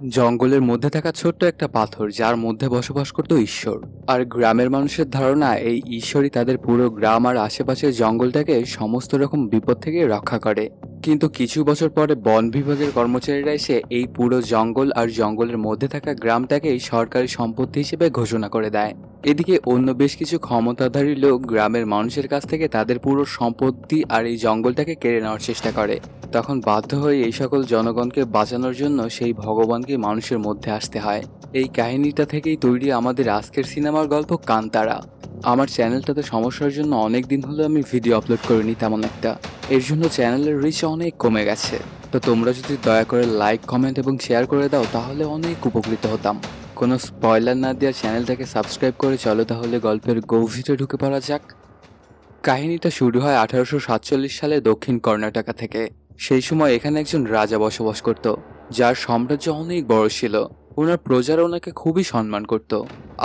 জঙ্গলের মধ্যে থাকা ছোট্ট একটা পাথর, যার মধ্যে বসবাস করত ঈশ্বর। আর গ্রামের মানুষের ধারণা, এই ঈশ্বরই তাদের পুরো গ্রাম আর আশেপাশের জঙ্গলটাকে সমস্ত রকম বিপদ থেকে রক্ষা করে। কিন্তু কিছু বছর পরে বন বিভাগের কর্মচারীরা এসে এই পুরো জঙ্গল আর জঙ্গলের মধ্যে থাকা গ্রামটাকেই সরকারি সম্পত্তি হিসেবে ঘোষণা করে দেয়। এদিকে অন্য বেশ কিছু ক্ষমতাধারী লোক গ্রামের মানুষের কাছ থেকে তাদের পুরো সম্পত্তি আর এই জঙ্গলটাকে কেড়ে নেওয়ার চেষ্টা করে। তখন বাধ্য হয়ে এই সকল জনগণকে বাঁচানোর জন্য সেই ভগবানকে মানুষের মধ্যে আসতে হয়। এই কাহিনীটা থেকেই তৈরি আমাদের আজকের সিনেমার গল্প কান্তারা। আমার চ্যানেলটাতে সমস্যার জন্য অনেক দিন হলো আমি ভিডিও আপলোড করিনি তেমন একটা। এর জন্য চ্যানেলের রিচ অনেক কমে গেছে। তো তোমরা যদি দয়া করে লাইক কমেন্ট এবং শেয়ার করে দাও, তাহলে অনেক উপকৃত হতাম। কোনো স্পয়লার না দেওয়া চ্যানেলটাকে সাবস্ক্রাইব করে চলো তাহলে গল্পের গভীরে ঢুকে পড়া যাক। কাহিনীটা শুরু হয় আঠারোশো সাতচল্লিশ সালে দক্ষিণ কর্ণাটকা থেকে। সেই সময় এখানে একজন রাজা বসবাস করত, যার সাম্রাজ্য অনেক বড় ছিল। ওনার প্রজারা ওনাকে খুবই সম্মান করত,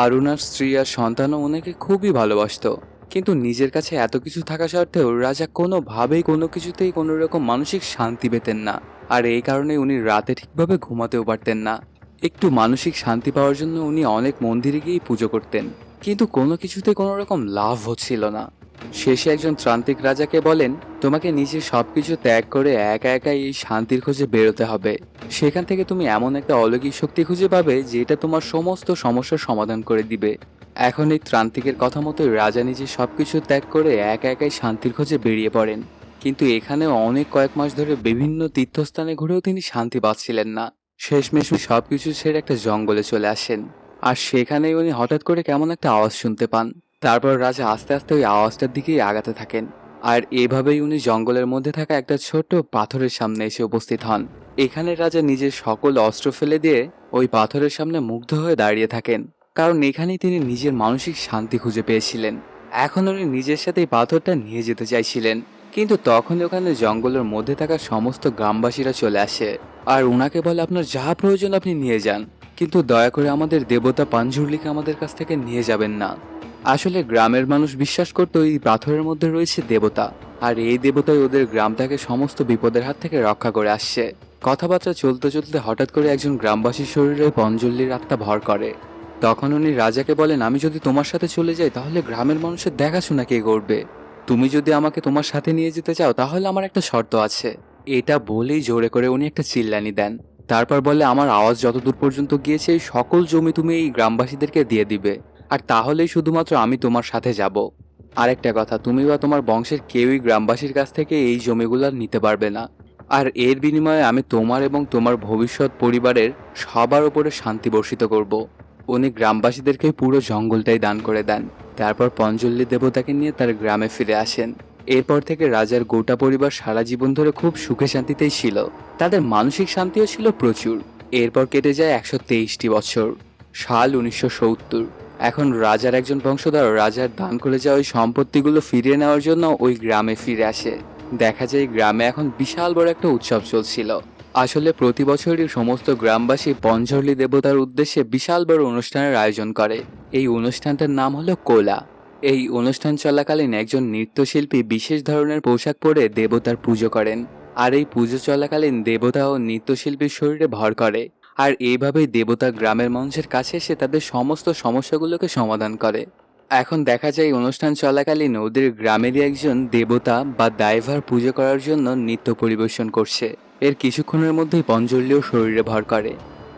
আর ওনার স্ত্রী আর সন্তানও ওনাকে খুবই ভালোবাসত। কিন্তু নিজের কাছে এত কিছু থাকা সত্ত্বেও রাজা কোনোভাবেই কোনো কিছুতেই কোনো রকম মানসিক শান্তি পেতেন না, আর এই কারণে উনি রাতে ঠিকভাবে ঘুমাতেও পারতেন না। একটু মানসিক শান্তি পাওয়ার জন্য উনি অনেক মন্দিরে গিয়েই পুজো করতেন। কিন্তু কোনো কিছুতে কোনো রকম লাভ হচ্ছিল না। শেষে একজন ত্রান্তিক রাজাকে বলেন, তোমাকে নিজের সবকিছু ত্যাগ করে একা একা এই শান্তির খোঁজে বেরোতে হবে। সেখান থেকে তুমি এমন একটা অলৌকিক শক্তি খুঁজে পাবে যেটা তোমার সমস্ত সমস্যার সমাধান করে দিবে। এখন এই ত্রান্তিকের কথা মতো রাজা নিজে সবকিছু ত্যাগ করে একা একাই শান্তির খোঁজে বেরিয়ে পড়েন। কিন্তু এখানেও অনেক কয়েক মাস ধরে বিভিন্ন তীর্থস্থানে ঘুরেও তিনি শান্তি পাচ্ছিলেন না। শেষমেশ উনি সবকিছু ছেড়ে একটা জঙ্গলে চলে আসেন। আর সেখানেই উনি হঠাৎ করে কেমন একটা আওয়াজ শুনতে পান। তারপর রাজা আস্তে আস্তে ওই আওয়াজটার দিকেই আগাতে থাকেন। আর এভাবেই উনি জঙ্গলের মধ্যে থাকা একটা ছোট্ট পাথরের সামনে এসে উপস্থিত হন। এখানে রাজা নিজের সকল অস্ত্র ফেলে দিয়ে ওই পাথরের সামনে মুগ্ধ হয়ে দাঁড়িয়ে থাকেন। কারণ এখানেই তিনি নিজের মানসিক শান্তি খুঁজে পেয়েছিলেন। এখন উনি নিজের সাথে এই পাথরটা নিয়ে যেতে চাইছিলেন। কিন্তু তখন ওখানে জঙ্গলের মধ্যে থাকা সমস্ত গ্রামবাসীরা চলে আসে। আর ওনাকে বলে, আপনার যা প্রয়োজন আপনি নিয়ে যান। কিন্তু দয়া করে আমাদের দেবতা পাঞ্জুরলিকে আমাদের কাছ থেকে নিয়ে যাবেন না। আসলে গ্রামের মানুষ বিশ্বাস করতো, এই পাথরের মধ্যে রয়েছে দেবতা। আর এই দেবতাই ওদের গ্রামটাকে সমস্ত বিপদের হাত থেকে রক্ষা করে আসছে। কথাবার্তা চলতে চলতে হঠাৎ করে একজন গ্রামবাসীর শরীরে পঞ্জল্লির আত্মা ভর করে। তখন উনি রাজাকে বলেন, আমি যদি তোমার সাথে চলে যাই, তাহলে গ্রামের মানুষের দেখাশোনা কে করবে? তুমি যদি আমাকে তোমার সাথে নিয়ে যেতে চাও, তাহলে আমার একটা শর্ত আছে। এটা বলেই জোরে করে উনি একটা চিল্লানি দেন। তারপর বলে, আমার আওয়াজ যতদূর পর্যন্ত গিয়েছে, এই সকল জমি তুমি এই গ্রামবাসীদেরকে দিয়ে দিবে। আর তাহলেই শুধুমাত্র আমি তোমার সাথে যাব। আরেকটা কথা, তুমি বা তোমার বংশের কেউই গ্রামবাসীর কাছ থেকে এই জমিগুলো আর নিতে পারবে না। আর এর বিনিময়ে আমি তোমার এবং তোমার ভবিষ্যৎ পরিবারের সবার উপরে শান্তি বর্ষিত করব। উনি গ্রামবাসীদেরকে পুরো জঙ্গলটাই দান করে দেন। তারপর পঞ্জল্লি দেবতাকে নিয়ে তার গ্রামে ফিরে আসেন। এরপর থেকে রাজার গোটা পরিবার সারা জীবন ধরে খুব সুখে শান্তিতেই ছিল। তাদের মানসিক শান্তিও ছিল প্রচুর। এরপর কেটে যায় একশো তেইশটি বছর। সাল উনিশশো সত্তর। এখন রাজার একজন বংশধর রাজার দান করে যাওয়া ওই সম্পত্তিগুলো ফিরিয়ে নেওয়ার জন্য ওই গ্রামে ফিরে আসে। দেখা যায় গ্রামে এখন বিশাল বড় একটা উৎসব চলছিল। আসলে প্রতি বছরই সমস্ত গ্রামবাসী পঞ্জলি দেবতার উদ্দেশ্যে বিশাল বড় অনুষ্ঠানের আয়োজন করে। এই অনুষ্ঠানটার নাম হলো কোলা। এই অনুষ্ঠান চলাকালীন একজন নৃত্যশিল্পী বিশেষ ধরনের পোশাক পরে দেবতার পুজো করেন। আর এই পুজো চলাকালীন দেবতা ও নৃত্যশিল্পীর শরীরে ভর করে। আর এইভাবেই দেবতা গ্রামের মানুষের কাছে এসে তাদের সমস্ত সমস্যাগুলোকে সমাধান করে। এখন দেখা যায় অনুষ্ঠান চলাকালীন ওদের গ্রামেরই একজন দেবতা বা দাইভার পুজো করার জন্য নৃত্য পরিবেশন করছে। এর কিছুক্ষণের মধ্যেই পঞ্জল্যও শরীরে ভর করে।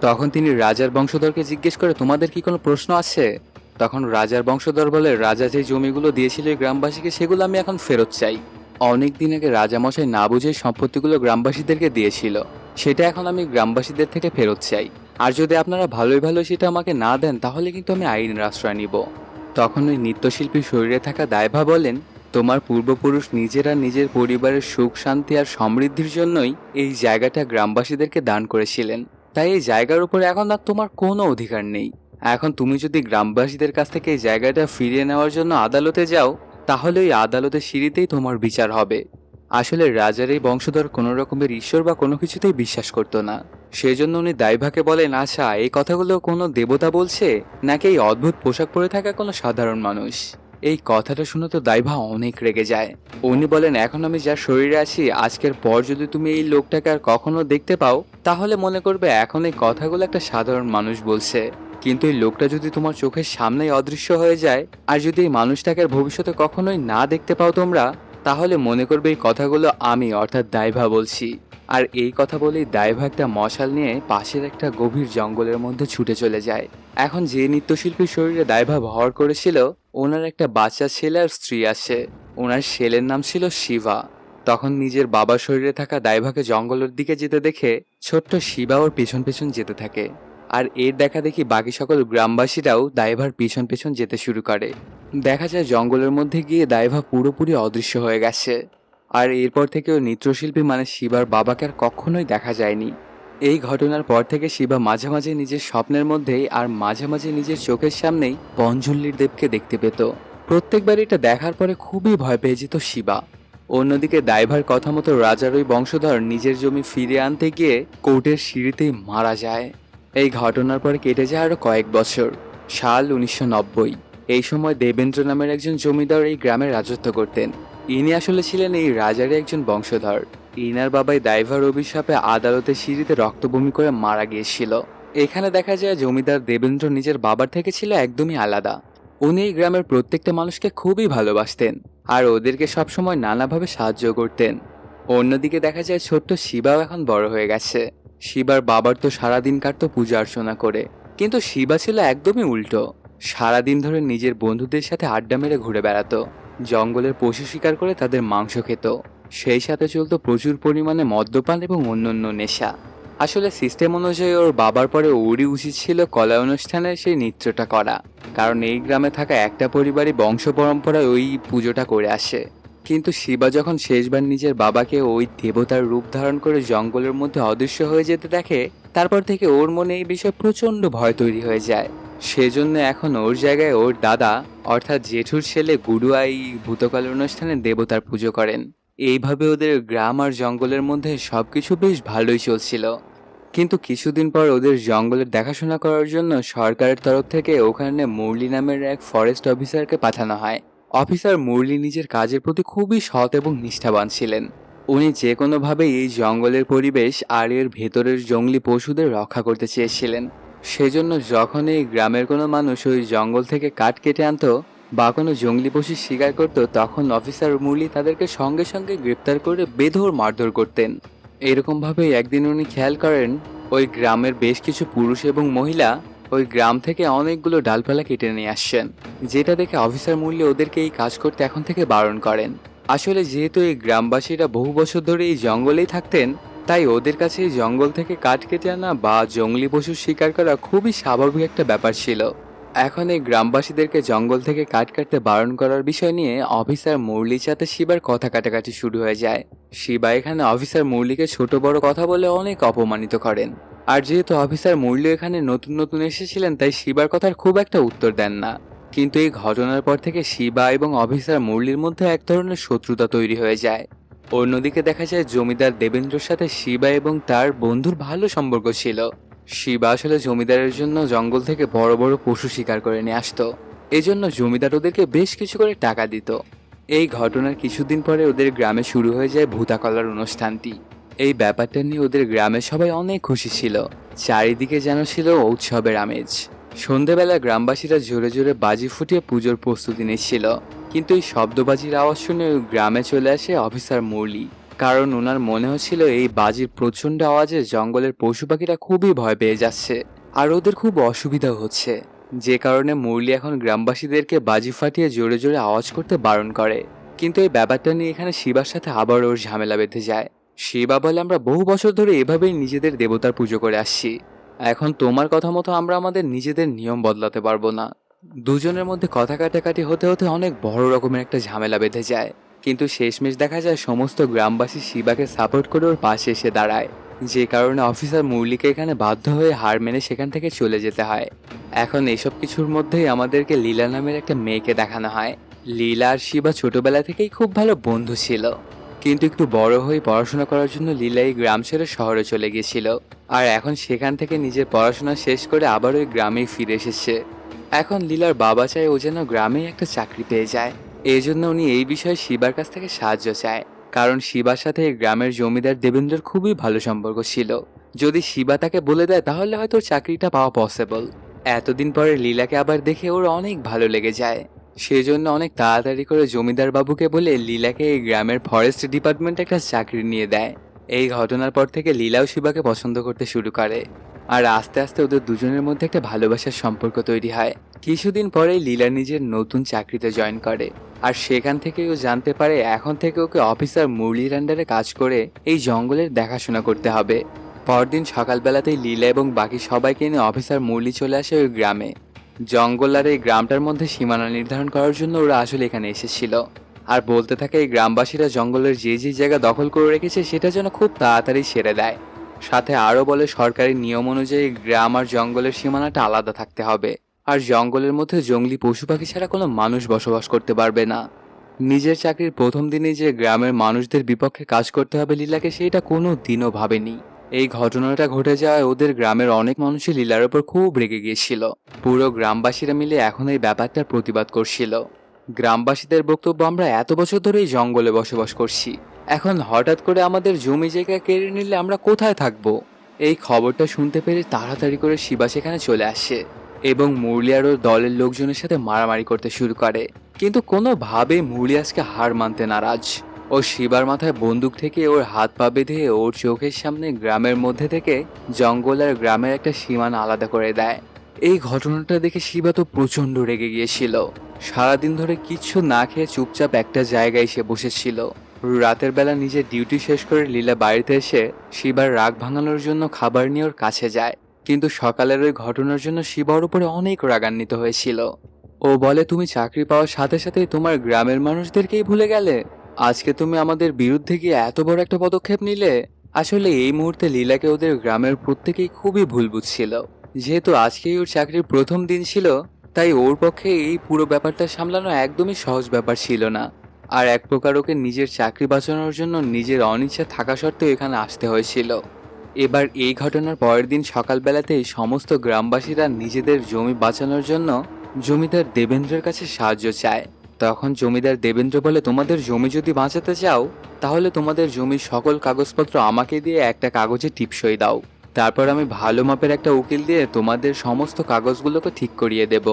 তখন তিনি রাজার বংশধরকে জিজ্ঞেস করে, তোমাদের কি কোনো প্রশ্ন আছে? তখন রাজার বংশধর বলে, রাজা যে জমিগুলো দিয়েছিল গ্রামবাসীকে, সেগুলো আমি এখন ফেরত চাই। অনেক দিন আগে রাজামশাই না বুঝে সম্পত্তিগুলো গ্রামবাসীদেরকে দিয়েছিল। সেটা এখন আমি গ্রামবাসীদের থেকে ফেরত চাই। আর যদি আপনারা ভালোই ভালো সেটা আমাকে না দেন, তাহলে কিন্তু আমি আইনের আশ্রয় নিব। তখন ওই নৃত্যশিল্পী শরীরে থাকা দায়ভা বলেন, তোমার পূর্বপুরুষ নিজেরা নিজের পরিবারের সুখ, শান্তি আর সমৃদ্ধির জন্যই এই জায়গাটা গ্রামবাসীদেরকে দান করেছিলেন। তাই এই জায়গার উপর এখন আর তোমার কোনো অধিকার নেই। এখন তুমি যদি গ্রামবাসীদের কাছ থেকে এই জায়গাটা ফিরিয়ে নেওয়ার জন্য আদালতে যাও, তাহলে ওই আদালতের সিঁড়িতেই তোমার বিচার হবে। আসলে রাজার এই বংশধর কোনো রকমের ঈশ্বর বা কোনো কিছুতেই বিশ্বাস করতো না। সেজন্য উনি দাইভাকে বলেন আচ্ছা এই কথাগুলো কোনো দেবতা বলছে? নাকি এই অদ্ভুত পোশাক পরে থাকা কোনো সাধারণ মানুষ? এই কথাটা শুনে তো দাইভা অনেক রেগে যায়। উনি বলেন, এখন আমি যার শরীরে আছি, আজকের পর যদি তুমি এই লোকটাকে আর কখনো দেখতে পাও, তাহলে মনে করবে এখন এই কথাগুলো একটা সাধারণ মানুষ বলছে। কিন্তু এই লোকটা যদি তোমার চোখের সামনেই অদৃশ্য হয়ে যায়, আর যদি এই মানুষটাকে ভবিষ্যতে কখনোই না দেখতে পাও তোমরা তাহলে মনে করবে এই কথাগুলো আমি, অর্থাৎ দাইভা বলছি। আর এই কথা বলেই দাইভা একটা মশাল নিয়ে পাশের একটা গভীর জঙ্গলের মধ্যে ছুটে চলে যায়। এখন যে নৃত্যশিল্পীর শরীরে দাইভা ভর করেছিল, ওনার একটা বাচ্চা ছেলে আর স্ত্রী আসে ওনার ছেলের নাম ছিল শিবা। তখন নিজের বাবার শরীরে থাকা দাইভাকে জঙ্গলের দিকে যেতে দেখে ছোট্ট শিবা ওর পেছন পেছন যেতে থাকে। আর এর দেখা দেখি বাকি সকল গ্রামবাসীরাও দাইভার পিছন পেছন যেতে শুরু করে। দেখা যায় জঙ্গলের মধ্যে গিয়ে দাইভা পুরোপুরি অদৃশ্য হয়ে গেছে। আর এরপর থেকেও নৃত্যশিল্পী মানে শিবার বাবাকে আর কখনোই দেখা যায়নি। এই ঘটনার পর থেকে শিবা মাঝে মাঝে নিজের স্বপ্নের মধ্যেই আর মাঝে মাঝে নিজের চোখের সামনেই পঞ্জল্লির দেবকে দেখতে পেত। প্রত্যেকবার এটা দেখার পরে খুবই ভয় পেয়ে যেত শিবা। অন্যদিকে দাইভার কথা মতো রাজার ওই বংশধর নিজের জমি ফিরে আনতে গিয়ে কোর্টের সিঁড়িতেই মারা যায়। এই ঘটনার পরে কেটে যায় আরও কয়েক বছর। সাল উনিশশো নব্বই। এই সময় দেবেন্দ্র নামের একজন জমিদার এই গ্রামে রাজত্ব করতেন। ইনি আসলে ছিলেন এই রাজারই একজন বংশধর। ইনার বাবাই দাইভার অভিশাপে আদালতে সিঁড়িতে রক্তবমি করে মারা গিয়েছিল। এখানে দেখা যায় জমিদার দেবেন্দ্র নিজের বাবার থেকে ছিল একদমই আলাদা। উনি এই গ্রামের প্রত্যেকটা মানুষকে খুবই ভালোবাসতেন আর ওদেরকে সবসময় নানাভাবে সাহায্য করতেন। অন্যদিকে দেখা যায় ছোট্ট শিবাও এখন বড় হয়ে গেছে। শিবার বাবার তো সারাদিন কাটতো পূজা অর্চনা করে। কিন্তু শিবা ছিল একদমই উল্টো। সারাদিন ধরে নিজের বন্ধুদের সাথে আড্ডা মেরে ঘুরে বেড়াতো। জঙ্গলের পশু শিকার করে তাদের মাংস খেত। সেই সাথে চলতো প্রচুর পরিমাণে মদ্যপান এবং অন্যান্য নেশা। আসলে সিস্টেম অনুযায়ী ওর বাবার পরে ওরই উচিত ছিল কলা অনুষ্ঠানে সেই নৃত্যটা করা। কারণ এই গ্রামে থাকা একটা পরিবারই বংশ পরম্পরায় ওই পুজোটা করে আসে। কিন্তু শিবা যখন শেষবার নিজের বাবাকে ওই দেবতার রূপ ধারণ করে জঙ্গলের মধ্যে অদৃশ্য হয়ে যেতে দেখে, তারপর থেকে ওর মনে এই বিষয়ে প্রচণ্ড ভয় তৈরি হয়ে যায়। সেজন্য এখন ওর জায়গায় ওর দাদা, অর্থাৎ জেঠুর ছেলে গুডুয়া এই ভূতকাল অনুষ্ঠানে দেবতার পুজো করেন। এইভাবে ওদের গ্রাম আর জঙ্গলের মধ্যে সব কিছু বেশ ভালোই চলছিল। কিন্তু কিছুদিন পর ওদের জঙ্গলের দেখাশোনা করার জন্য সরকারের তরফ থেকে ওখানে মুরলি নামের এক ফরেস্ট অফিসারকে পাঠানো হয়। অফিসার মুরলি নিজের কাজের প্রতি খুবই সৎ এবং নিষ্ঠাবান ছিলেন। উনি যে কোনোভাবে এই জঙ্গলের পরিবেশ আর এর ভেতরের জঙ্গলি পশুদের রক্ষা করতে চেয়েছিলেন। সেজন্য যখন এই গ্রামের কোনো মানুষ ওই জঙ্গল থেকে কাঠ কেটে আনতো বা কোনো জঙ্গলি পশু শিকার করত, তখন অফিসার মুরলি তাদেরকে সঙ্গে সঙ্গে গ্রেপ্তার করে বেধর মারধর করতেন। এরকমভাবে একদিন উনি খেয়াল করেন, ওই গ্রামের বেশ কিছু পুরুষ এবং মহিলা ওই গ্রাম থেকে অনেকগুলো ডালপালা কেটে নিয়ে আসছেন। যেটা দেখে অফিসার মূল্যে ওদেরকে এই কাজ করতে এখন থেকে বারণ করেন। আসলে যেহেতু এই গ্রামবাসীরা বহু বছর ধরে এই জঙ্গলেই থাকতেন, তাই ওদের কাছে এই জঙ্গল থেকে কাঠ কেটে আনা বা জঙ্গলি পশু শিকার করা খুবই স্বাভাবিক একটা ব্যাপার ছিল। এখন এই গ্রামবাসীদেরকে জঙ্গল থেকে কাঠ কাটতে বারণ করার বিষয় নিয়ে অফিসার মুরলির সাথে শিবার কথা কাটাকাটি শুরু হয়ে যায়। শিবা এখানে অফিসার মুরলিকে ছোট বড় কথা বলে অনেক অপমানিত করেন। আর যেহেতু অফিসার মুরলি এখানে নতুন নতুন এসেছিলেন, তাই শিবার কথার খুব একটা উত্তর দেন না। কিন্তু এই ঘটনার পর থেকে শিবা এবং অফিসার মুরলির মধ্যে এক ধরনের শত্রুতা তৈরি হয়ে যায়। অন্যদিকে দেখা যায় জমিদার দেবেন্দ্রর সাথে শিবা এবং তার বন্ধুর ভালো সম্পর্ক ছিল। শিবা আসলে জমিদারের জন্য জঙ্গল থেকে বড় বড় পশু শিকার করে নিয়ে আসতো। এজন্য জমিদার ওদেরকে বেশ কিছু করে টাকা দিত। এই ঘটনার কিছুদিন পরে ওদের গ্রামে শুরু হয়ে যায় ভূতাকলার অনুষ্ঠানটি। এই ব্যাপারটা নিয়ে ওদের গ্রামের সবাই অনেক খুশি ছিল। চারিদিকে যেন ছিল উৎসবের আমেজ। সন্ধেবেলা গ্রামবাসীরা জোরে জোরে বাজি ফুটিয়ে পুজোর প্রস্তুতি নিচ্ছিল। কিন্তু এই শব্দবাজির আওয়াজ শুনে গ্রামে চলে আসে অফিসার মুরলি। কারণ ওনার মনে হচ্ছিল এই বাজির প্রচণ্ড আওয়াজে জঙ্গলের পশু পাখিরা খুবই ভয় পেয়ে যাচ্ছে। আর ওদের খুব অসুবিধা হচ্ছে। যে কারণে মুরলি এখন গ্রামবাসীদেরকে বাজি ফাটিয়ে জোরে জোরে আওয়াজ করতে বারণ করে। কিন্তু এই ব্যাপারটা নিয়ে এখানে শিবার সাথে আবার ওর ঝামেলা বেঁধে যায়। শিবা বলে আমরা বহু বছর ধরে এভাবেই নিজেদের দেবতার পুজো করে আসছি। এখন তোমার কথা মতো আমরা আমাদের নিজেদের নিয়ম বদলাতে পারব না। দুজনের মধ্যে কথা কাটাকাটি হতে হতে অনেক বড় রকমের একটা ঝামেলা বেঁধে যায়। কিন্তু শেষমেশ দেখা যায় সমস্ত গ্রামবাসী শিবাকে সাপোর্ট করে ওর পাশে এসে দাঁড়ায়। যে কারণে অফিসার মুরলিকে এখানে বাধ্য হয়ে হার মেনে সেখান থেকে চলে যেতে হয়। এখন এসব কিছুর মধ্যেই আমাদেরকে লীলা নামের একটা মেয়েকে দেখানো হয়। লীলা আর শিবা ছোটবেলা থেকেই খুব ভালো বন্ধু ছিল। কিন্তু একটু বড় হয়ে পড়াশোনা করার জন্য লীলা এই গ্রাম ছেড়ে শহরে চলে গিয়েছিল আর এখন সেখান থেকে নিজের পড়াশোনা শেষ করে আবার ওই গ্রামেই ফিরে এসেছে। এখন লীলার বাবা চায় ও যেন গ্রামেই একটা চাকরি পেয়ে যায়। এই জন্য উনি এই বিষয়ে শিবার কাছ থেকে সাহায্য চায়। কারণ শিবার সাথে এই গ্রামের জমিদার দেবেন্দ্রের খুবই ভালো সম্পর্ক ছিল। যদি শিবা তাকে বলে দেয়, তাহলে হয়তো চাকরিটা পাওয়া পসিবল এতদিন পরে লীলাকে আবার দেখে ওর অনেক ভালো লেগে যায়। সেই জন্য অনেক তাড়াতাড়ি করে জমিদার বাবুকে বলে লীলাকে এই গ্রামের ফরেস্ট ডিপার্টমেন্টে একটা চাকরি নিয়ে দেয়। এই ঘটনার পর থেকে লীলাও শিবাকে পছন্দ করতে শুরু করে। আর আস্তে আস্তে ওদের দুজনের মধ্যে একটা ভালোবাসার সম্পর্ক তৈরি হয়। কিছুদিন পরেই লীলা নিজের নতুন চাকরিতে জয়েন করে। আর সেখান থেকে ও জানতে পারে এখন থেকে ওকে অফিসার মুরলির আন্ডারে কাজ করে এই জঙ্গলের দেখাশোনা করতে হবে। পরদিন সকালবেলাতেই লীলা এবং বাকি সবাইকে নিয়ে অফিসার মুরলি চলে আসে ওই গ্রামে। জঙ্গল আর এই গ্রামটার মধ্যে সীমানা নির্ধারণ করার জন্য ওরা আসলে এখানে এসেছিল। আর বলতে থাকে এই গ্রামবাসীরা জঙ্গলের যে যে জায়গা দখল করে রেখেছে, সেটা যেন খুব তাড়াতাড়ি সেরে দেয়। সাথে আরও বলে, সরকারি নিয়ম অনুযায়ী গ্রাম আর জঙ্গলের সীমানাটা আলাদা থাকতে হবে। আর জঙ্গলের মধ্যে জঙ্গলি পশু পাখি ছাড়া কোনো মানুষ বসবাস করতে পারবে না। নিজের চাকরির প্রথম দিনে যে গ্রামের মানুষদের বিপক্ষে কাজ করতে হবে লীলাকে, সেটা কোনো দিনও ভাবেনি। এই ঘটনাটা ঘটে যাওয়ায় ওদের গ্রামের অনেক মানুষই লীলার ওপর খুব রেগে গিয়েছিল। পুরো গ্রামবাসীরা মিলে এখন এই ব্যাপারটার প্রতিবাদ করছিল। গ্রামবাসীদের বক্তব্য আমরা এত বছর ধরে এই জঙ্গলে বসবাস করছি। এখন হঠাৎ করে আমাদের জমি জায়গা কেড়ে নিলে আমরা কোথায় থাকব? এই খবরটা শুনতে পেরে তাড়াতাড়ি করে শিবা সেখানে চলে আসে এবং মুরলিয়ার ওর দলের লোকজনের সাথে মারামারি করতে শুরু করে। কিন্তু কোনোভাবেই মুরলি আজকে হার মানতে নারাজ। ও শিবার মাথায় বন্দুক থেকে ওর হাত পা বেঁধে ওর চোখের সামনে গ্রামের মধ্যে থেকে জঙ্গল আর গ্রামের একটা সীমানা আলাদা করে দেয়। এই ঘটনাটা দেখে শিবা তো প্রচণ্ড রেগে গিয়েছিল। সারাদিন ধরে কিচ্ছু না খেয়ে চুপচাপ একটা জায়গায় এসে বসেছিল। রাতের বেলা নিজের ডিউটি শেষ করে লীলা বাড়িতে এসে শিবার রাগ ভাঙানোর জন্য খাবার নিয়ে ওর কাছে যায়। কিন্তু সকালের ওই ঘটনার জন্য শিবার উপরে অনেক রাগান্বিত হয়েছিল। ও বলে, তুমি চাকরি পাওয়ার সাথে সাথে তোমার গ্রামের মানুষদেরকেই ভুলে গেলে? আজকে তুমি আমাদের বিরুদ্ধে গিয়ে এত বড় একটা পদক্ষেপ নিলে? আসলে এই মুহূর্তে লীলাকে ওদের গ্রামের প্রত্যেকেই খুবই ভুল বুঝছিল। যেহেতু আজকেই ওর চাকরির প্রথম দিন ছিল, তাই ওর পক্ষে এই পুরো ব্যাপারটা সামলানো একদমই সহজ ব্যাপার ছিল না। আর এক প্রকার ওকে নিজের চাকরি বাঁচানোর জন্য নিজের অনিচ্ছা থাকা সত্ত্বেও এখানে আসতে হয়েছিল। এবার এই ঘটনার পরের দিন সকালবেলাতেই সমস্ত গ্রামবাসীরা নিজেদের জমি বাঁচানোর জন্য জমিদার দেবেন্দ্রের কাছে সাহায্য চায়। তখন জমিদার দেবেন্দ্র বলে, তোমাদের জমি যদি বাঁচাতে চাও, তাহলে তোমাদের জমির সকল কাগজপত্র আমাকে দিয়ে একটা কাগজে টিপসই দাও। তারপর আমি ভালো মাপের একটা উকিল দিয়ে তোমাদের সমস্ত কাগজগুলোকে ঠিক করিয়ে দেব।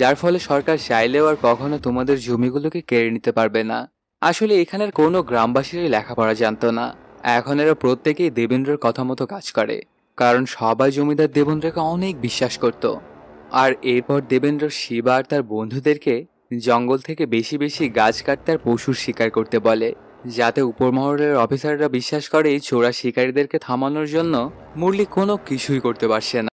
যার ফলে সরকার চাইলেও আর কখনো তোমাদের জমিগুলোকে কেড়ে নিতে পারবে না। আসলে এখানের কোনো গ্রামবাসীরই লেখাপড়া জানতো না। এখন এরা প্রত্যেকেই দেবেন্দ্রের কথা মতো কাজ করে, কারণ সবাই জমিদার দেবেন্দ্রকে অনেক বিশ্বাস করত। আর এরপর দেবেন্দ্র শিবা আর তার বন্ধুদেরকে জঙ্গল থেকে বেশি বেশি গাছ কাটতে আর পশুর শিকার করতে বলে, যাতে উপরমহলের অফিসাররা বিশ্বাস করে চোরা শিকারীদেরকে থামানোর জন্য মুরলি কোনো কিছুই করতে পারছে না।